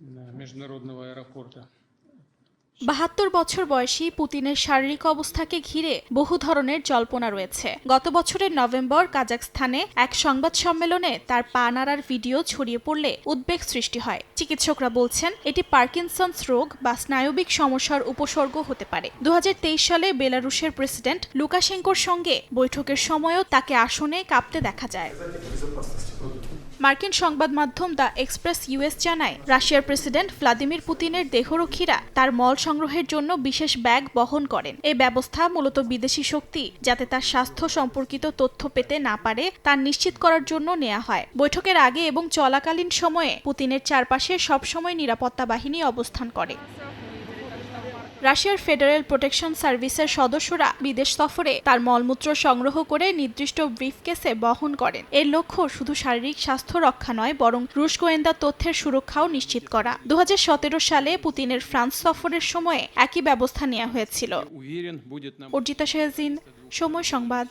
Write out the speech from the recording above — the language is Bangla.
международного аэропорта. বাহাত্তর বছর বয়সী পুতিনের শারীরিক অবস্থাকে ঘিরে বহু ধরনের জল্পনা রয়েছে। গত বছরের নভেম্বর কাজাকস্থানে এক সংবাদ সম্মেলনে তার পা নাড়ার ভিডিও ছড়িয়ে পড়লে উদ্বেগ সৃষ্টি হয়। চিকিৎসকরা বলছেন, এটি পার্কিনসন্স রোগ বা স্নায়বিক সমস্যার উপসর্গ হতে পারে। দু হাজার তেইশ সালে বেলারুশের প্রেসিডেন্ট লুকাশেঙ্কোর সঙ্গে বৈঠকের সময়ও তাকে আসনে কাঁপতে দেখা যায়। মার্কিন সংবাদ মাধ্যম দ্য এক্সপ্রেস ইউএস জানায়, রাশিয়ার প্রেসিডেন্ট ভ্লাদিমির পুতিনের দেহরক্ষীরা তার মল সংগ্রহের জন্য বিশেষ ব্যাগ বহন করেন। এই ব্যবস্থা মূলত বিদেশি শক্তি, যাতে তার স্বাস্থ্য সম্পর্কিত তথ্য পেতে না পারে, তা নিশ্চিত করার জন্য নেওয়া হয়। বৈঠকের আগে এবং চলাকালীন সময়ে পুতিনের চারপাশে সবসময় নিরাপত্তা বাহিনী অবস্থান করে। রাশিয়ার ফেডারেল প্রোটেকশন সার্ভিসের সদস্যরা বিদেশ সফরে তার মলমূত্র সংগ্রহ করে নির্দিষ্ট ব্রিফকেসে বহন করেন। এর লক্ষ্য শুধু শারীরিক স্বাস্থ্য রক্ষা নয়, বরং রুশ গোয়েন্দা তথ্যের সুরক্ষাও নিশ্চিত করা। দু হাজার সতেরো সালে পুতিনের ফ্রান্স সফরের সময়ে একই ব্যবস্থা নেওয়া হয়েছিল। অর্জিতা শেহজিন সময় সংবাদ।